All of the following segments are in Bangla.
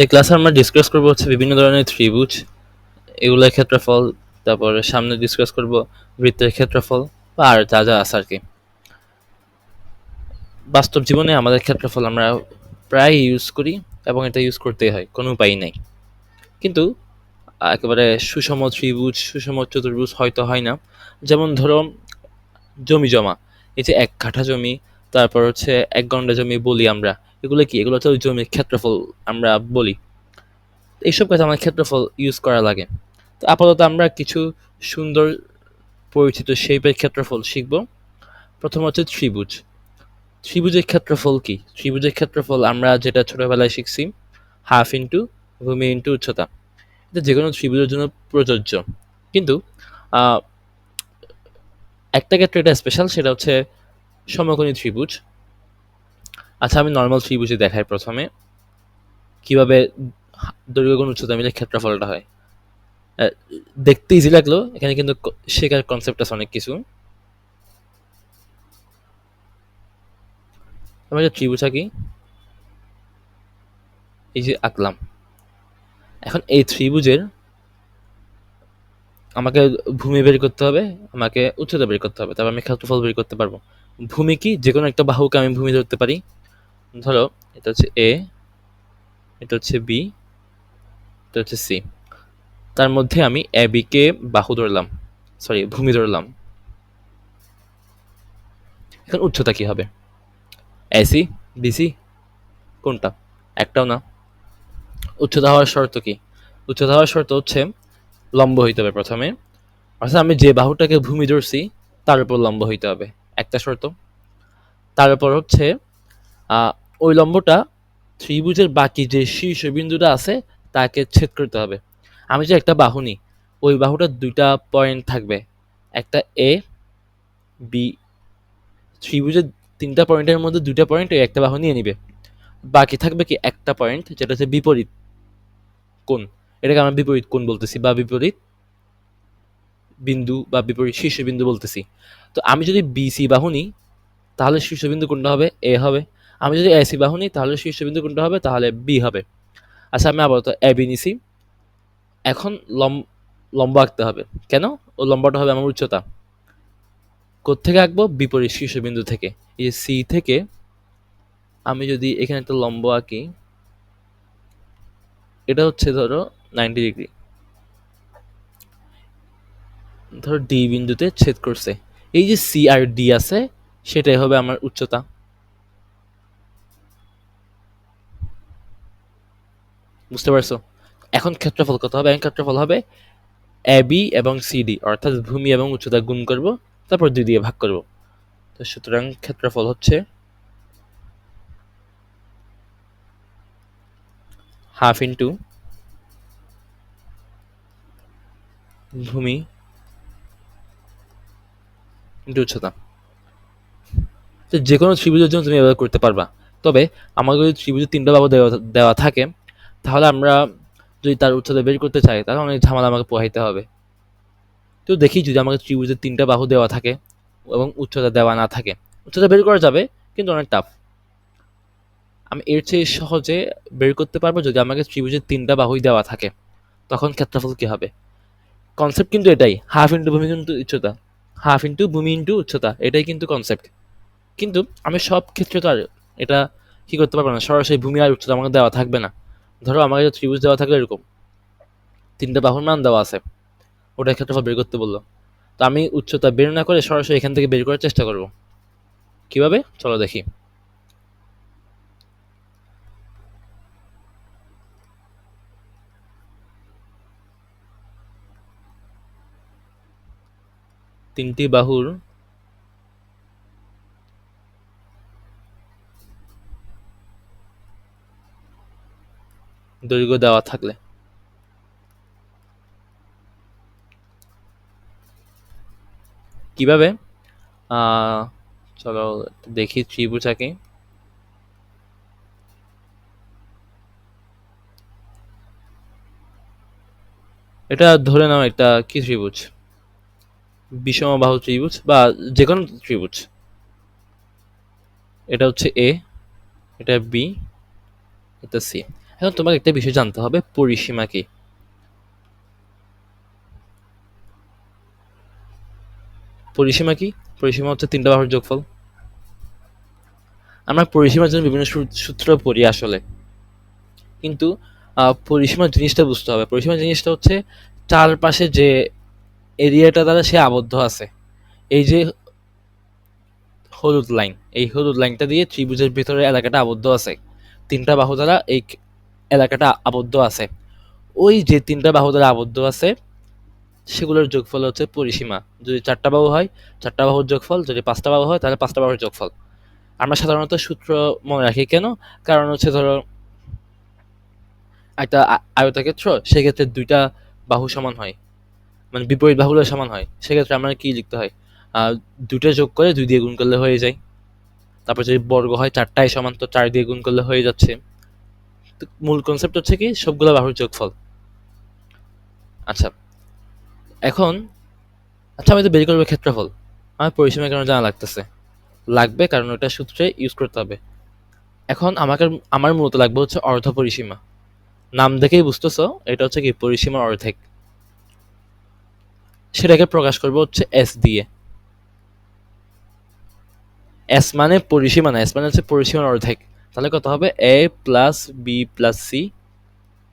এই ক্লাসে আমরা ডিসকাস করব হচ্ছে বিভিন্ন ধরনের ত্রিভুজ। এগুলোর ক্ষেত্রফল, তারপরে সামনে ডিসকাস করব বৃত্তের ক্ষেত্রফল বা আর যা যা আছে আর কি বাস্তব জীবনে আমাদের ক্ষেত্রফল আমরা প্রায় ইউজ করি এবং এটা ইউজ করতেই হয়, কোনো উপায় নেই। কিন্তু একেবারে সুষম ত্রিভুজ, সুষম চতুর্ভুজ হয়তো হয় না। যেমন ধরো জমি জমা, এই যে এক কাঠা জমি তারপর হচ্ছে এক গন্ডা জমি বলি আমরা। এগুলো কি? এগুলো হচ্ছে জমির ক্ষেত্রফল আমরা বলি। এইসব কাজে আমার ক্ষেত্রফল ইউজ করা লাগে। তো আপাতত আমরা কিছু সুন্দর পরিচিত শেপের ক্ষেত্রফল শিখব। প্রথম হচ্ছে ত্রিভুজ। ত্রিভুজের ক্ষেত্রফল কি? ত্রিভুজের ক্ষেত্রফল আমরা যেটা ছোটবেলায় শিখছি হাফ ইন্টু ভূমি ইন্টু উচ্চতা। এটা যে কোনো ত্রিভুজের জন্য প্রযোজ্য। কিন্তু একটা ক্ষেত্রে এটা স্পেশাল সেটা হচ্ছে সমকোণী ত্রিভুজ। আচ্ছা আমি নর্মাল ত্রিভুজে দেখাই প্রথমে। কীভাবে দৈর্ঘ্য গুণ উচ্চতা মিলে ক্ষেত্রফলটা হয়? দেখতে ইজি লাগল, এখানে কিন্তু শেখার কনসেপ্ট আছে অনেক কিছু। আমরা যে ত্রিভুজ আঁকি। এই যে আঁকলাম। এখন এই ত্রিভুজের আমাকে ভূমি বের করতে হবে, আমাকে উচ্চতা বের করতে হবে, তারপর আমি ক্ষেত্রফল বের করতে পারব। ভূমি কি? যে কোনো একটা বাহুকে আমি ভূমি ধরতে পারি। ধরো, এটা হচ্ছে এ এটা হচ্ছে বি এটা হচ্ছে সি তার মধ্যে আমি এ বি কে বাহু ধরলাম সরি ভূমি ধরলাম। এখন উচ্চতা কি হবে? এ এসি বিসি কোনটা? একটাও না। উচ্চতা হওয়ার শর্ত কি? উচ্চতা হওয়ার শর্ত হচ্ছে লম্ব হইতে হবে প্রথমে। অর্থাৎ আমি যে বাহুটাকে ভূমি ধরছি, তার উপর লম্ব হইতে হবে। একটা শর্ত। তারপর হচ্ছে ওই লম্বটা ত্রিভুজের বাকি যে শীর্ষবিন্দুটা আছে, তাকে ছেদ করতে হবে। আমি যে একটা বাহু নিই, ওই বাহুটার দুইটা পয়েন্ট থাকবে। একটা এ বি ত্রিভুজের তিনটা পয়েন্টের মধ্যে দুইটা পয়েন্ট ওই একটা বাহু নিয়ে নিবে। বাকি থাকবে কি একটা পয়েন্ট যেটা হচ্ছে বিপরীত কোণ। এটাকে আমরা বিপরীত কোণ বলতেছি, বা বিপরীত বিন্দু বা বিপরীত শীর্ষবিন্দু বলতেছি। তো আমি যদি বিসি বাহু নিই তাহলে শীর্ষবিন্দু কোনটা হবে? এ হবে। আমি যদি এসি বাহু নিই তাহলে শীর্ষবিন্দু কোনটা হবে? তাহলে বি হবে। আচ্ছা আমি আপাতত এ বি নিছি। এখন লম লম্ব আঁকতে হবে। কেন? ও লম্বাটা হবে আমার উচ্চতা। কোত্থেকে আঁকবো? বিপরীত শীর্ষবিন্দু থেকে। এই সি থেকে আমি যদি এখানে একটা লম্ব আঁকি, এটা হচ্ছে ধরো নাইনটি ডিগ্রি ধরো ডি বিন্দুতে ছেদ করছে। এই যে সি আর ডি আছে, সেটাই হবে আমার উচ্চতা। বুঝতে পারছ? এখন ক্ষেত্রফল কত হবে? এখন ক্ষেত্রফল হবে এ বি এবং সিডি অর্থাৎ ভূমি এবং উচ্চতা গুণ করব, তারপর দুই দিয়ে ভাগ করব। তো সুতরাং ক্ষেত্রফল হচ্ছে হাফ ইন্টু ভূমি ইন্টু উচ্চতা। তো যে কোনো ত্রিভুজের জন্য তুমি ব্যবহার করতে পারবা। তবে আমাকে যদি ত্রিভুজের তিনটা বাহু দেওয়া দেওয়া থাকে, তাহলে আমরা যদি তার উচ্চতা বের করতে চাই, তাহলে অনেক ঝামেলা আমাকে পোহাইতে হবে। তো দেখি যদি আমাকে ত্রিভুজের তিনটা বাহু দেওয়া থাকে এবং উচ্চতা দেওয়া না থাকে। উচ্চতা বের করা যাবে, কিন্তু অনেক টাফ আমি এর চেয়ে সহজে বের করতে পারব যদি আমাকে ত্রিভুজের তিনটা বাহুই দেওয়া থাকে। তখন ক্ষেত্রফল কী হবে? কনসেপ্ট কিন্তু এটাই হাফ ইন্টু ভূমি কিন্তু উচ্চতা। হাফ ইন্টু ভূমি ইন্টু উচ্চতা, এটাই কিন্তু কনসেপ্ট কিন্তু আমি সব ক্ষেত্রে তো আর এটা কী করতে পারব না, সরাসরি ভূমি আর উচ্চতা আমাকে দেওয়া থাকবে না। ধরো আমাকে ত্রিভুজ দেওয়া থাকলে এরকম, তিনটা বাহুর মান দেওয়া আছে, ওটা ক্ষেত্রফল বের করতে বলল। তো আমি উচ্চতা বের না করে সরাসরি এখান থেকে বের করার চেষ্টা করব। কীভাবে? চলো দেখি। তিনটি বাহুর দৈর্ঘ্য দেওয়া থাকলে। কীভাবে? চলো দেখি ত্রিভুজাকে। এটা ধরে নাও একটা কি ত্রিভুজ? বিষমবাহু ত্রিভুজ বা যে কোনো ত্রিভুজ। এটা হচ্ছে এ এটা বি এটা সি এখন তোমাকে একটা বিষয় জানতে হবে পরিসীমা কি? পরিসীমা কি? পরিসীমা হচ্ছে তিনটা বাহুর যোগফল। আমরা পরিসীমার জন্য বিভিন্ন সূত্র পড়ি আসলে। কিন্তু আহ, পরিসীমার জিনিসটা বুঝতে হবে। পরিসীমার জিনিসটা হচ্ছে চারপাশে যে এরিয়াটা দ্বারা সে আবদ্ধ আছে। এই যে হলুদ লাইন এই হলুদ লাইনটা দিয়ে ত্রিভুজের ভিতরে এলাকাটা আবদ্ধ আছে। তিনটা বাহু দ্বারা এই এলাকাটা আবদ্ধ আছে। ওই যে তিনটা বাহু দ্বারা আবদ্ধ আছে, সেগুলোর যোগফল হচ্ছে পরিসীমা। যদি চারটা বাহু হয়, চারটা বাহুর যোগফল। যদি পাঁচটা বাহু হয়, তাহলে পাঁচটা বাহুর যোগফল। আমরা সাধারণত সূত্র মনে রাখি কেন? কারণ হচ্ছে ধরো, একটা আয়তক্ষেত্র সেক্ষেত্রে দুইটা বাহু সমান হয়। মানে বিপরীত বাহুগুলো সমান হয়। সেক্ষেত্রে আমরা কি লিখতে হয়? দুটো যোগ করে দুই দিয়ে গুণ করলে হয়ে যায়। তারপর যদি বর্গ হয় চারটায় সমান, তো চার দিয়ে গুণ করলে হয়ে যাচ্ছে। তো মূল কনসেপ্ট হচ্ছে কি? সবগুলো বাহুর যোগফল। আচ্ছা। এখন আচ্ছা আমি তো বের করব ক্ষেত্রফল। আমার পরিসীমা কেন জানা লাগতেছে। লাগবে কারণ ওটা সূত্রে ইউজ করতে হবে। এখন আমাকে, আমার মূলত লাগবে হচ্ছে অর্ধ পরিসীমা। নাম দেখেই বুঝতেছো, এটা হচ্ছে কি? পরিসীমার অর্ধেক। সেটাকে প্রকাশ করব হচ্ছে এস দিয়ে। এস মানে পরিসীমা না এস মানে হচ্ছে পরিসীমার অর্ধেক। তাহলে কত হবে? A plus B plus C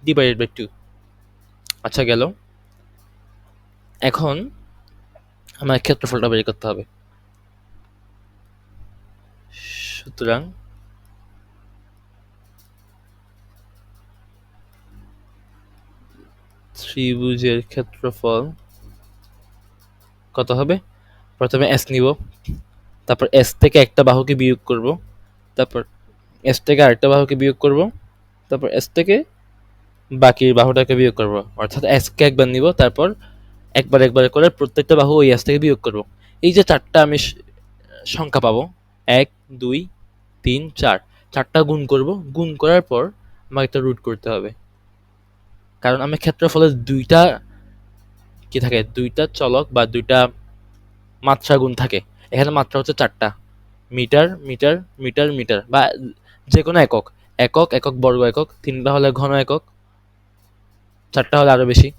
divided by two আচ্ছা গেল। এখন আমার ক্ষেত্রফলটা বের করতে হবে। সুতরাং ত্রিভুজের ক্ষেত্রফল কত হবে? প্রথমে এস নিব, তারপর এস থেকে একটা বাহুকে বিয়োগ করব, তারপর এস থেকে আরেকটা বাহুকে বিয়োগ করব, তারপর এস থেকে বাকি বাহুটাকে বিয়োগ করব। অর্থাৎ এসকে একবার নিব, তারপর একবার একবার করে প্রত্যেকটা বাহু ওই এস থেকে বিয়োগ করব। এই যে চারটা আমি সংখ্যা পাবো, এক, দুই, তিন, চার। চারটা গুণ করব, গুণ করার পর আমাকে একটা রুট করতে হবে। কারণ আমি ক্ষেত্রফলের দুইটা কি থাকে? দুইটা চলক বা দুইটা মাত্রা গুণ থাকে। এখানে মাত্রা হচ্ছে চারটা। মিটার মিটার মিটার মিটার বা যে কোনো একক। একক একক বর্গ একক তিনটা হলে ঘন একক, চারটা হলে আরও বেশি।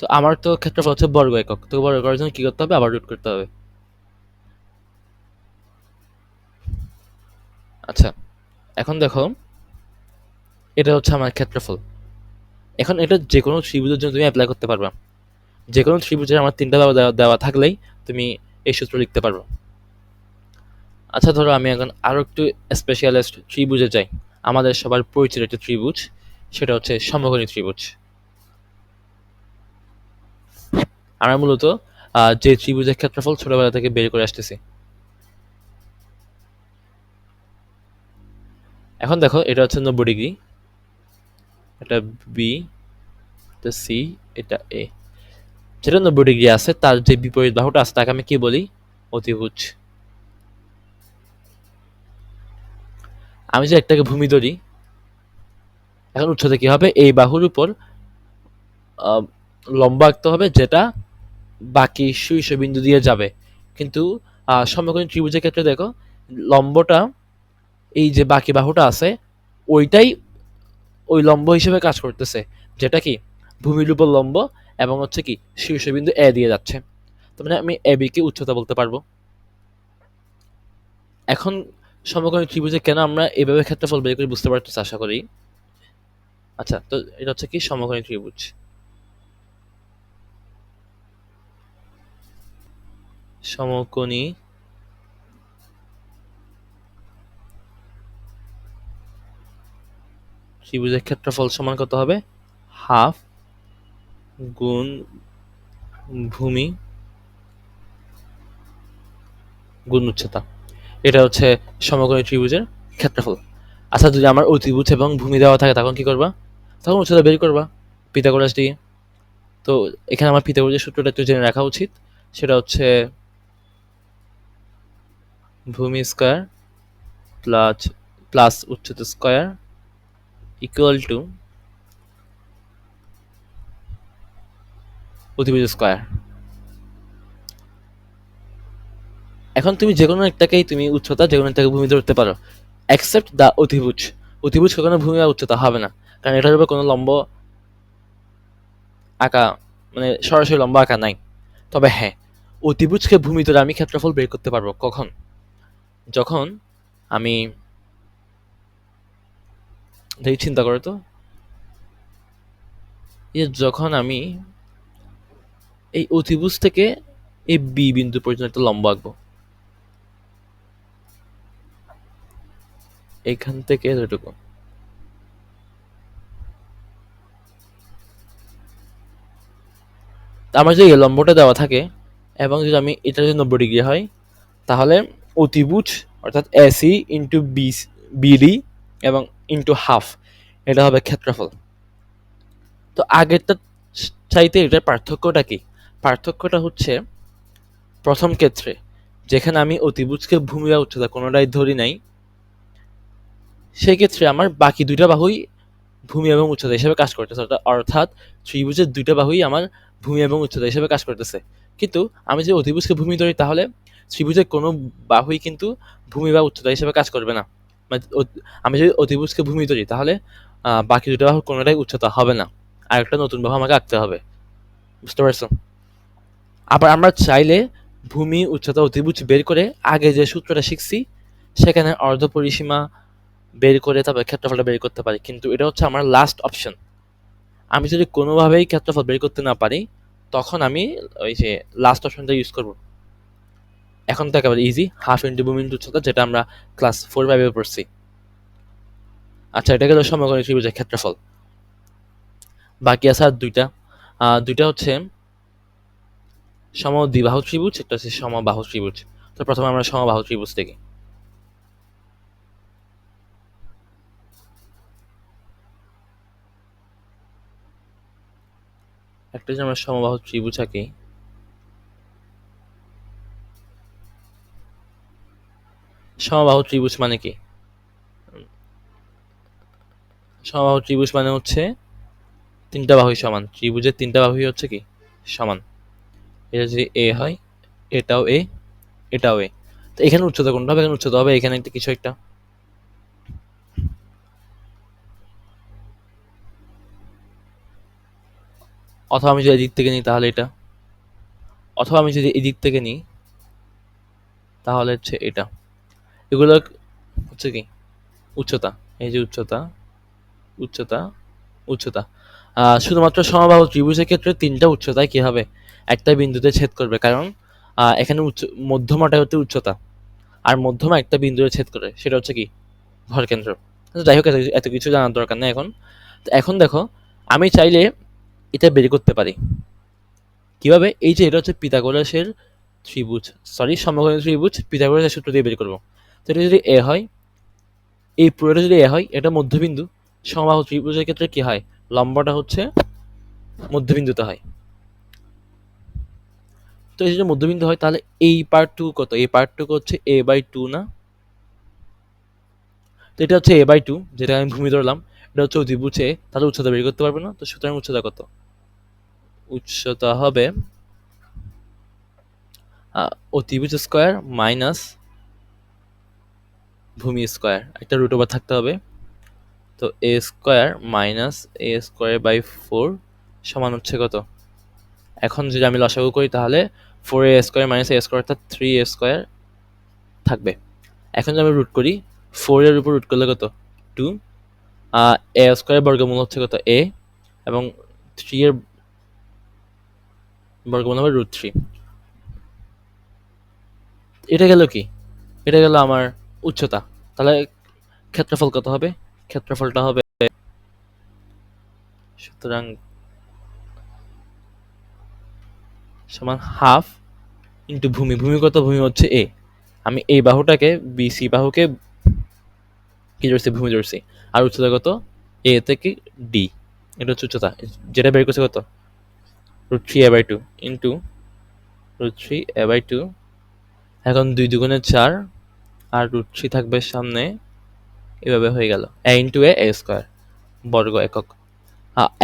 তো আমার তো ক্ষেত্রফল হচ্ছে বর্গ একক। তো বর্গ করার জন্য কি করতে হবে? আবার রুট করতে হবে। আচ্ছা এখন দেখো, এটা হচ্ছে আমার ক্ষেত্রফল। এখন এটা যে কোনো ত্রিভুজের জন্য তুমি অ্যাপ্লাই করতে পারবা। যে কোনো ত্রিভুজের আমার তিনটা দেওয়া দেওয়া- থাকলেই তুমি এই সূত্র লিখতে পারবে। আচ্ছা ধরো আমি এখন আরও একটু স্পেশালিস্ট ত্রিভুজে যাই। আমাদের সবার পরিচিত একটা ত্রিভুজ সেটা হচ্ছে সমকোণী ত্রিভুজ আমরা মূলত যে ত্রিভুজের ক্ষেত্রফল ছোটবেলা থেকে বের করে আসতেছি। এখন দেখো, এটা হচ্ছে নব্বই ডিগ্রি। এটা বি এটা সি এটা এ যেটা নব্বই ডিগ্রি আছে, তার যে বিপরীত বাহুটা আছে, তাকে আমি কি বলি? অতিভুজ। আমি যে একটাকে ভূমি ধরি, এখন উচ্চতা কি হবে? এই বাহুর উপর লম্বা আঁকতে হবে, যেটা বাকি শীর্ষবিন্দু দিয়ে যাবে। কিন্তু সমকোণী ত্রিভুজের ক্ষেত্রে দেখো, লম্বটা, এই যে বাকি বাহুটা আছে, ওইটাই ওই লম্ব হিসেবে কাজ করতেছে, যেটা কি ভূমির উপর লম্ব এবং হচ্ছে কি শীর্ষবিন্দু এ দিয়ে যাচ্ছে। তার মানে আমি এ বিকে উচ্চতা বলতে পারব। এখন সমকোণী ত্রিভুজে কেন আমরা এইভাবে ক্ষেত্রফল বের করে বুঝতে পারতেছি আশা করি। আচ্ছা তো এটা হচ্ছে কি সমকোণী ত্রিভুজ। সমকোণী ত্রিভুজের ক্ষেত্রফল সমান কত হবে? হাফ গুণ ভূমি গুণ উচ্চতা। এটা হচ্ছে সমকোণী ত্রিভুজের ক্ষেত্রফল। আচ্ছা যদি আমার অতিভুজ এবং ভূমি দেওয়া থাকে, তখন কি করবা? তখন উচ্চতা বের করবা পিথাগোরাস দিয়ে। তো এখানে আমার পিথাগোরাসের সূত্রটা একটু জেনে রাখা উচিত। সেটা হচ্ছে ভূমি স্কয়ার প্লাস প্লাস উচ্চতা স্কয়ার ইকুয়াল টু অতিভুজ স্কয়ার এখন তুমি যে কোনো একটাকেই তুমি উচ্চতা যে কোনো একটাকে ভূমি ধরতে পারো। অ্যাকসেপ্ট দ্য অতিভুজ। অতিভুজ কখনো ভূমি বা উচ্চতা হবে না। কারণ এটার উপর কোনো লম্ব আঁকা মানে সরাসরি লম্ব আঁকা নাই। তবে হ্যাঁ অতিভুজকে ভূমি ধরে আমি ক্ষেত্রফল বের করতে পারব কখন? যখন আমি দেখি চিন্তা করো তো। যে যখন আমি এই অতিভুজ থেকে এই বি বিন্দু পর্যন্ত একটা লম্বা আঁকবো। এখান থেকে এতটুকু। আমার যদি লম্বটা দেওয়া থাকে এবং যদি আমি এটা যদি নব্বই ডিগ্রি হয়, তাহলে অতিভুজ অর্থাৎ এসি ইন্টু বি বিডি এবং ইন্টু হাফ এটা হবে ক্ষেত্রফল। তো আগেরটা চাইতে এটার পার্থক্যটা কি? পার্থক্যটা হচ্ছে প্রথম ক্ষেত্রে, যেখানে আমি অতিভুজকে ভূমি বা উচ্চতা কোনোটাই ধরি নাই, সেক্ষেত্রে আমার বাকি দুইটা বাহুই ভূমি এবং উচ্চতা হিসেবে কাজ করতেছে। অর্থাৎ- ত্রিভুজের দুইটা বাহুই আমার ভূমি এবং উচ্চতা হিসেবে কাজ করতেছে। কিন্তু আমি যদি অতিভুজকে ভূমি ধরি, তাহলে ত্রিভুজের কোনো বাহুই কিন্তু ভূমি বা উচ্চতা হিসেবে কাজ করবে না। মানে আমি যদি অতিভুজকে ভূমি ধরি, তাহলে বাকি দুটো বাহু কোনোটাই উচ্চতা হবে না। আরেকটা নতুন বাহু আমাকে আঁকতে হবে। বুঝতে পারছ? আবার আমরা চাইলে ভূমি, উচ্চতা অতিভুজ বের করে আগে যে সূত্রটা শিখছি, সেখানে অর্ধ পরিসীমা বের করে তারপর ক্ষেত্রফলটা বের করতে পারি। কিন্তু এটা হচ্ছে আমার লাস্ট অপশন আমি যদি কোনোভাবেই ক্ষেত্রফল বের করতে না পারি, তখন আমি ওই যে লাস্ট অপশনটা ইউজ করব। এখন তো একেবারে ইজি হাফ ইন্টু ভূমি ইন্টু উচ্চতা যেটা আমরা ক্লাস ফোর ফাইভে পড়ছি। আচ্ছা এটা গেল সমকোণী ত্রিভুজের ক্ষেত্রফল। বাকি আছে আর দুইটা। দুইটা হচ্ছে সমদ্বিবাহু ত্রিভুজ, একটা হচ্ছে সমবাহু ত্রিভুজ। তো প্রথমে আমরা সমবাহু ত্রিভুজ দেখি। একটা যদি আমরা সমবাহু ত্রিভুজ আঁকি সমবাহু ত্রিভুজ মানে কি? সমবাহু ত্রিভুজ মানে হচ্ছে তিনটা বাহুই সমান। ত্রিভুজের তিনটা বাহুই হচ্ছে কি? সমান। এটা যদি এ হয়, এটাও এ এটাও এ তো এখানে উচ্চতা কোনটা হবে? এখানে উচ্চতা হবে, এখানে একটা কিছু একটা। অথবা আমি যদি এদিক থেকে নিই, তাহলে এটা। অথবা আমি যদি এদিক থেকে নিই, তাহলে হচ্ছে এটা। এগুলো হচ্ছে কি? উচ্চতা, এই যে উচ্চতা উচ্চতা উচ্চতা। শুধুমাত্র সমবাহু ত্রিভুজের ক্ষেত্রে তিনটা উচ্চতায় কি হবে? একটা বিন্দুতে ছেদ করবে, কারণ এখানে উচ্চ, মধ্যমাটা হচ্ছে উচ্চতা, আর মধ্যমা একটা বিন্দুতে ছেদ করে, সেটা হচ্ছে কি? ভরকেন্দ্র যাই হোক, এত কিছু- জানার দরকার নেই এখন। তো এখন দেখো, আমি চাইলে এটা বের করতে পারি। কীভাবে? এই যে এটা হচ্ছে পিতাগোরাসের ত্রিভুজ সরি সমকোণী ত্রিভুজ পিতাগোরাসের সূত্র দিয়ে বের করব। এটা যদি এ হয়, এই পুরোটা যদি এ হয়, এটা মধ্যবিন্দু সমবাহু ত্রিভুজের ক্ষেত্রে কি হয়? লম্বাটা হচ্ছে মধ্যবিন্দুতে হয়। তো এই যদি মধ্যবিন্দু হয়, তাহলে এই পার্টটুকু কত? এই পার্টটুকু হচ্ছে এ বাই টু না? তো এটা হচ্ছে এ বাই টু যেটা আমি ভূমি ধরলাম। এটা হচ্ছে অতিভুজ এ, তাহলে উচ্চতা বের করতে পারবে না, তো সুতরাং উচ্চতা কত? উচ্চতা হবে অতিভুজ স্কোয়ার মাইনাস ভূমি স্কোয়ার, একটা রুট ওভার থাকতে হবে। তো A square minus A square by four সমান হচ্ছে কত? এখন যদি আমি লসাগু করি তাহলে four A square minus A square অর্থাৎ থ্রি এ স্কোয়ার থাকবে। এখন যদি আমি রুট করি ফোর এর উপর রুট করলে কত? টু এ স্কোয়ার বর্গমূল হচ্ছে কত? এ এবং থ্রি এর বর্গমূল হবে রুট থ্রি এটা গেল কি? এটা গেল আমার উচ্চতা। তাহলে ক্ষেত্রফল কত হবে? ক্ষেত্রফলটা হবে সুতরাং সমান হাফ ইন্টু ভূমি। ভূমি কত? ভূমি হচ্ছে এ আমি এই বাহুটাকে বিসি বাহুকে কি ধরছি? ভূমি ধরছি। আর উচ্চতা কত? এ থেকে ডি এটা হচ্ছে উচ্চতা। যেটা বের করছে কত? Root three A by two into root three A by two এখন দুই দুগুণে চার আর রুট থ্রি থাকবে সামনে, এভাবে হয়ে গেল। এ ইন্টু এ স্কোয়ার বর্গ একক।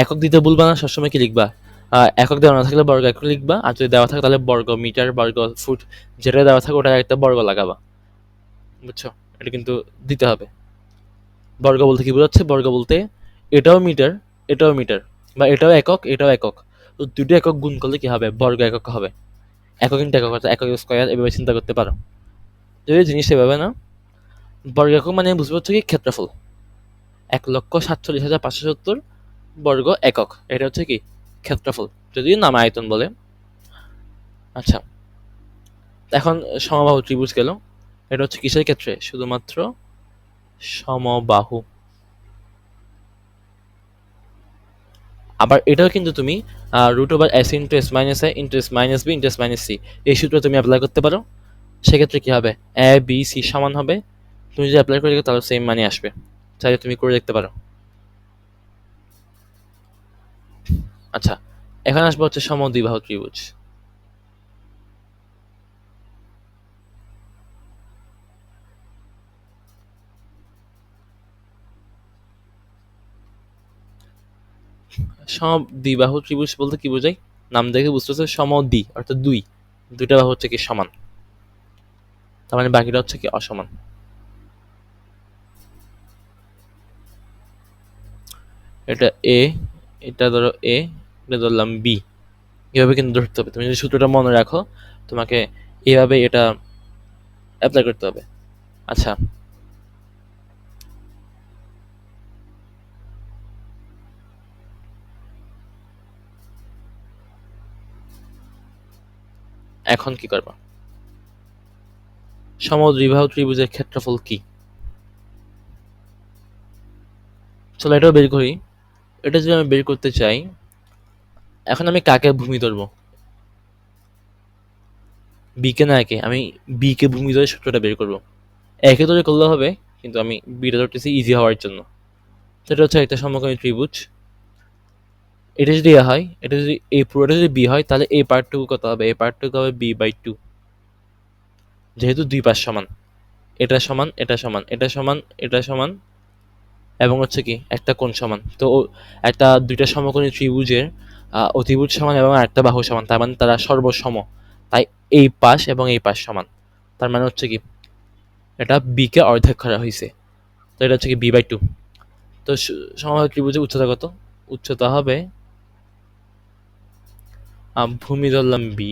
একক দিতে ভুলবা না, সবসময় কি লিখবা? একক দেওয়া না থাকলে বর্গ একক লিখবা, আর যদি দেওয়া থাকে তাহলে বর্গ মিটার, বর্গ ফুট, যেটা দেওয়া থাকে ওটা একটা বর্গ লাগাবা। বুঝছ? এটা কিন্তু দিতে হবে। বর্গ বলতে কি বোঝাচ্ছে? বর্গ বলতে এটাও মিটার এটাও মিটার, বা এটাও একক এটাও একক। তো দুটো একক গুণ করলে কি হবে? বর্গ একক হবে। একক কিন্তু একক একক স্কোয়ার, এভাবে চিন্তা করতে পারো। যদি জিনিসটা এভাবে না। বর্গ একক মানে বুঝতে পারছ কি? ক্ষেত্রফল। এক লক্ষ সাতচল্লিশ হাজার পাঁচশো সত্তর বর্গ একক। এটা হচ্ছে কি? ক্ষেত্রফল। যদিও নাম আয়তন বলে। আচ্ছা। এখন সমবাহু ত্রিভুজ গেল। এটা হচ্ছে কিসের ক্ষেত্রে? শুধুমাত্র সমবাহু। আবার এটাও কিন্তু তুমি root over S into S minus A into S minus B into S minus C এই সূত্র তুমি অ্যাপ্লাই করতে পারো। সেক্ষেত্রে কী হবে? এ বি সি সমান হবে। তুমি যদি অ্যাপ্লাই করে দেখো, তাহলে সেম মানে আসবে। চাইলে তুমি করে দেখতে পারো। আচ্ছা এখন আসবে হচ্ছে সম সমদ্বিবাহু ত্রিভুজ। সমদ্বিবাহু ত্রিভুজ বলতে কি বোঝায়? নাম দেখে বুঝতেছে সমদ্বি, অর্থাৎ দুই। দুইটা বাহু হচ্ছে কি সমান। তার মানে বাকিটা হচ্ছে কি অসমান। এটা এ এটা ধরো এ এটা ধরলাম বি এভাবে কিন্তু ধরতে হবে। তুমি যদি সূত্রটা মনে রাখো, তোমাকে এভাবে এটা অ্যাপ্লাই করতে হবে। আচ্ছা। এখন কি করবা? সমদ্বিবাহু ত্রিভুজের ক্ষেত্রফল কি? চলো এটাও বের করি। এটা যদি আমি বের করতে চাই, এখন আমি কাকে ভূমি ধরবো? বিকে না একে? আমি বিকে ভূমি ধরে সূত্রটা বের করব। একে ধরে করলে হবে, কিন্তু আমি বিটা ধরতেছি ইজি হওয়ার জন্য। সেটা হচ্ছে একটা সমকোণী ত্রিভুজ। এটা যদি এ হয়, এটা যদি এই পুরোটা যদি বি হয়, তাহলে এই পার্টটুকু কত হবে? এই পার্টটুকু হবে? বি বাই টু যেহেতু দুই পাশ সমান। এটা সমান এটা সমান এটা সমান এটা সমান, এবং হচ্ছে কি, একটা কোণ সমান। তো একটা দুইটা সমকোণী ত্রিভুজের অতিভুজ সমান এবং আরেকটা বাহু সমান। তার মানে তারা সর্বসম। তাই এই পাশ এবং এই পাশ সমান। তার মানে হচ্ছে কি, এটা বিকে অর্ধেক করা হয়েছে তো এটা হচ্ছে কি বি বাই টু তো সমবাহু ত্রিভুজের উচ্চতা কত? উচ্চতা হবে ভূমি ধরলাম বি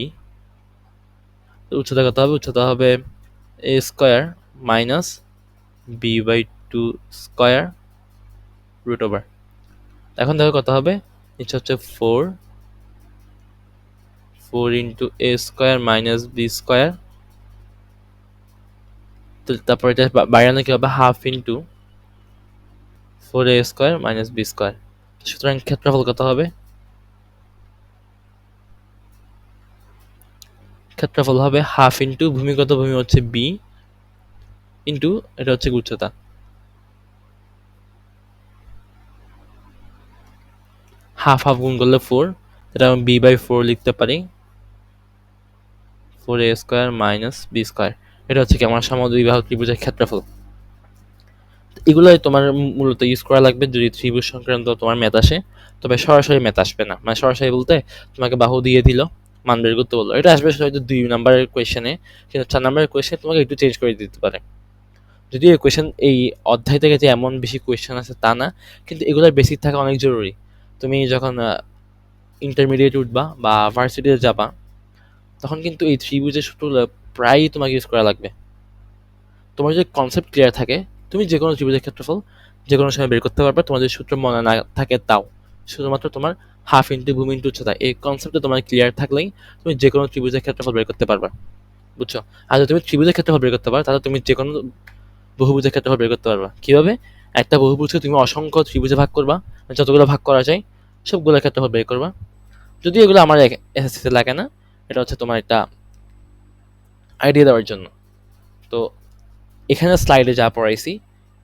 উচ্চতা কত হবে? উচ্চতা হবে A square minus B by two square root over এখন দেখো কত হবে? নিচে হচ্ছে four four into A square minus B square তারপর এটা বাইরে কি হবে? Half into four A square minus B square সুতরাং ক্ষেত্রফল কত হবে? ক্ষেত্রফল হবে হাফ ইন্টু ভূমিগত ভূমি হচ্ছে বি ইন্টু এটা হচ্ছে উচ্চতা হাফ হাফ গুণ করলে ফোর এটা আমি বি বাই ফোর লিখতে পারি। Four A square minus B square এটা হচ্ছে কি, আমার সমদ্বিবাহু ত্রিভুজের ক্ষেত্রফল। এগুলোই তোমার মূলত ইউজ করা লাগবে, যদি ত্রিভুজ সংক্রান্ত তোমার ম্যাথ আসে, তবে সরাসরি ম্যাথ আসবে না। মানে সরাসরি বলতে তোমাকে বাহু দিয়ে দিল। মান বের করতে বলল এটা আসবে হয়তো দুই নাম্বারের কোয়েশনে কিন্তু চার নাম্বারের কোয়েশনে তোমাকে একটু চেঞ্জ করে দিতে পারে। যদিও এই কোয়েশন এই অধ্যায় থেকে যে এমন বেশি কোয়েশন আছে তা না, কিন্তু এগুলোর বেসিক থাকা অনেক জরুরি। তুমি যখন ইন্টারমিডিয়েট উঠবা বা ভার্সিটিতে যাবা, তখন কিন্তু এই থ্রি ত্রিভুজের সূত্রগুলো প্রায়ই তোমাকে ইউজ করা লাগবে। তোমার যদি কনসেপ্ট ক্লিয়ার থাকে, তুমি যে কোনো ত্রিভুজের ক্ষেত্রফল যে কোনো সময় বের করতে পারবে। তোমার যদি সূত্র মনে না থাকে তাও, শুধুমাত্র তোমার হাফ ইন্টু ভূমি ইন্টু উচ্চতা এই কনসেপ্টে তোমার ক্লিয়ার থাকলেই তুমি যে কোনো ত্রিভুজের ক্ষেত্রফল বের করতে পারবে। বুঝছ? আর যদি তুমি ত্রিভুজের ক্ষেত্রফল বের করতে পারো, তাহলে তুমি যে কোনো বহুভুজের ক্ষেত্রফল বের করতে পারবা। কীভাবে? একটা বহুভুজকে তুমি অসংখ্য ত্রিভুজে ভাগ করবা যতগুলো ভাগ করা যায়, সবগুলোর ক্ষেত্রফল বের করবা। যদি এগুলো আমার এসএসসিতে লাগে না, এটা হচ্ছে তোমার একটা আইডিয়া দেওয়ার জন্য। তো এখানে স্লাইডে যা পড়াইছি,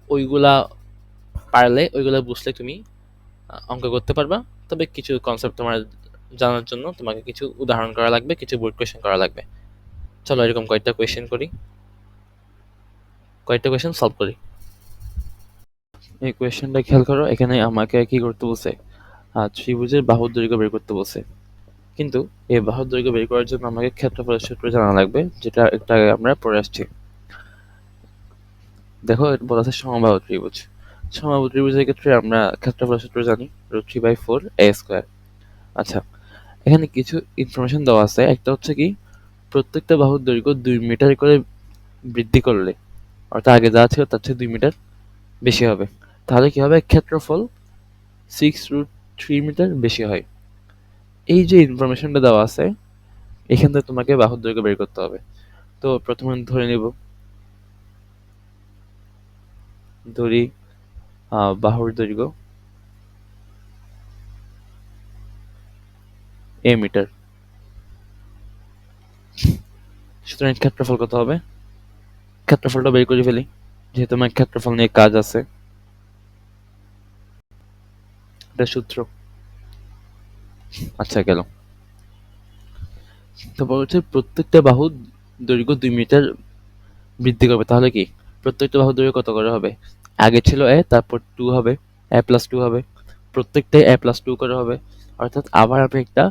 ওইগুলা পারলে, ওইগুলো বুঝলে তুমি অঙ্ক করতে পারবা। তবে কিছু কনসেপ্ট তোমার জানার জন্য তোমাকে কিছু উদাহরণ করা লাগবে, কিছু বোর্ড কোয়েশ্চেন করা লাগবে। চলো এরকম কয়েকটা কোয়েশ্চেন করি। কয়েকটা কোয়েশ্চেন সলভ করি। এই কোয়েশ্চেনটা খেয়াল করো, এখানে আমাকে কি করতে বলছে? আর ত্রিভুজের বাহুর দৈর্ঘ্য বের করতে বলছে। কিন্তু এই বাহুর দৈর্ঘ্য বের করার জন্য আমাকে ক্ষেত্রফলের সূত্র জানা লাগবে, যেটা একটা আগে আমরা পড়ে আসছি। দেখো, বলা আছে সমবাহু ত্রিভুজ। সমবাহু ত্রিভুজের ক্ষেত্রে আমরা ক্ষেত্রফল সূত্র জানি root three by four A square আচ্ছা এখানে কিছু ইনফরমেশন দেওয়া আছে। একটা হচ্ছে কি, প্রত্যেকটা বাহুর দৈর্ঘ্য দুই মিটার করে বৃদ্ধি করলে, অর্থাৎ আগে যা ছিল তার চেয়ে দুই মিটার বেশি হবে। তাহলে কি হবে? ক্ষেত্রফল সিক্স রুট থ্রি মিটার বেশি হয়। এই যে ইনফরমেশনটা দেওয়া আছে, এখান থেকে তোমাকে বাহুর দৈর্ঘ্য বের করতে হবে। তো প্রথমে ধরে নেব। ধরি বাহুর দৈর্ঘ্য এ মিটার। সুতরাং ক্ষেত্রফল কত হবে? ক্ষেত্রফলটা বের করে ফেলি, যেহেতু আমার ক্ষেত্রফল নিয়ে কাজ আছে। এটা সূত্র। আচ্ছা গেল। তারপর হচ্ছে প্রত্যেকটা বাহু দৈর্ঘ্য দুই মিটার বৃদ্ধি করবে, তাহলে কি? প্রত্যেকটা বাহু দৈর্ঘ্য কত করে হবে? আগে ছিল এ, তারপর টু হবে, এ প্লাস টু হবে প্রত্যেকটাই এ প্লাস টু করে হবে, অর্থাৎ আবার আমি একটা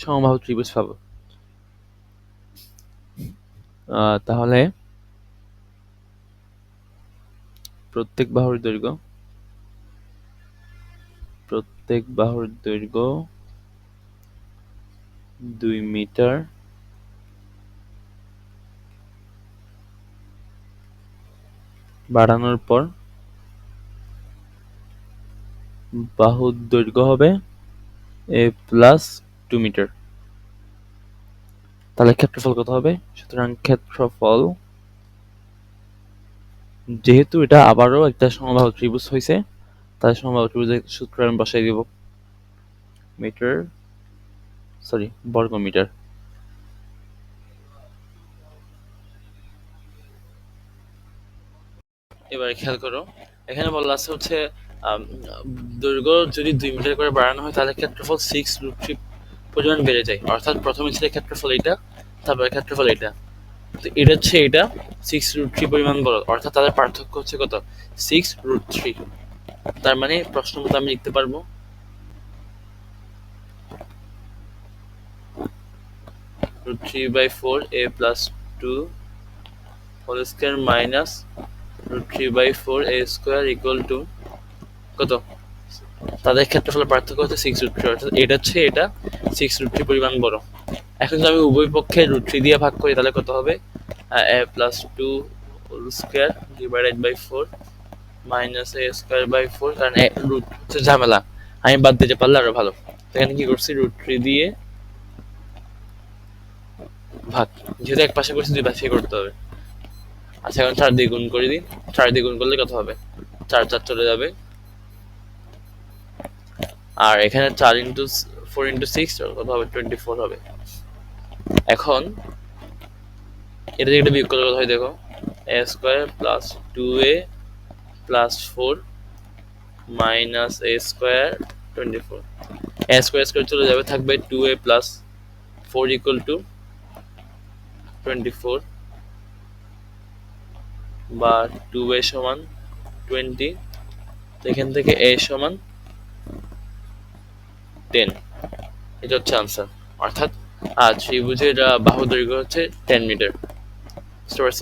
সমবাহু ত্রিভুজ পাবো। তাহলে প্রত্যেক বাহুর দৈর্ঘ্য, প্রত্যেক বাহুর দৈর্ঘ্য দুই মিটার বাড়ানোর পর বাহুর দৈর্ঘ্য হবে এ প্লাস টু মিটার তাহলে ক্ষেত্রফল কত হবে? সুতরাং ক্ষেত্রফল যেহেতু এটা আবারও একটা সমবাহু ত্রিভুজ হয়েছে তাই সমবাহু ত্রিভুজের সূত্র আমি বসাই দিব মিটার সরি বর্গ মিটার এবারে খেয়াল করো, এখানে বলা আছে হচ্ছে দৈর্ঘ্য যদি দুই মিটার করে বাড়ানো হয়, তাহলে ক্ষেত্রফল সিক্স রুট থ্রি পরিমাণ বেড়ে যায়। অর্থাৎ প্রথমে ছিল ক্ষেত্রফল এটা তারপরে ক্ষেত্রফল এটা তো এটা হচ্ছে এটা সিক্স রুট থ্রি পরিমাণ বড় অর্থাৎ তাদের পার্থক্য হচ্ছে কত? সিক্স রুট থ্রি তার মানে প্রশ্ন মতো আমি লিখতে পারব। root 3 by 4 a plus 2 whole square minus root 3 by 4 a square equal to কত? তাদের ক্ষেত্রফলের পার্থক্য হচ্ছে সিক্স রুট থ্রি অর্থাৎ এটা হচ্ছে এটা সিক্স রুট থ্রি পরিমাণ বড়। এখন যদি আমি উভয় পক্ষে রুট থ্রি দিয়ে ভাগ করি, তাহলে কত হবে? A plus two square divided by four minus A square by four কারণ রুট হচ্ছে ঝামেলা। আমি বাদ দিতে পারলে আরও ভালো। এখানে কি করছি? রুট থ্রি দিয়ে ভাগ। যেহেতু এক পাশে করছি, দুই পাশে করতে হবে। আচ্ছা এখন চার দিয়ে গুণ করে দিই। চার দিয়ে গুণ করলে কত হবে? চার চার চলে যাবে। আর এখানে চার ইন্টু ফোর ইন্টু সিক্স কত হবে টোয়েন্টি ফোর হবে। এখন, এটা থেকে বিয়োগ কত হয়, দেখো A square plus two A plus four minus A square twenty four A square square চলে যাবে, থাকবে two A plus four equal to twenty four বা টু এ সমান টোয়েন্টি এখান থেকে এ সমান টেন এটা হচ্ছে আনসার অর্থাৎ আর ত্রিভুজের বাহু দৈর্ঘ্য হচ্ছে টেন মিটার বুঝতে পারছ?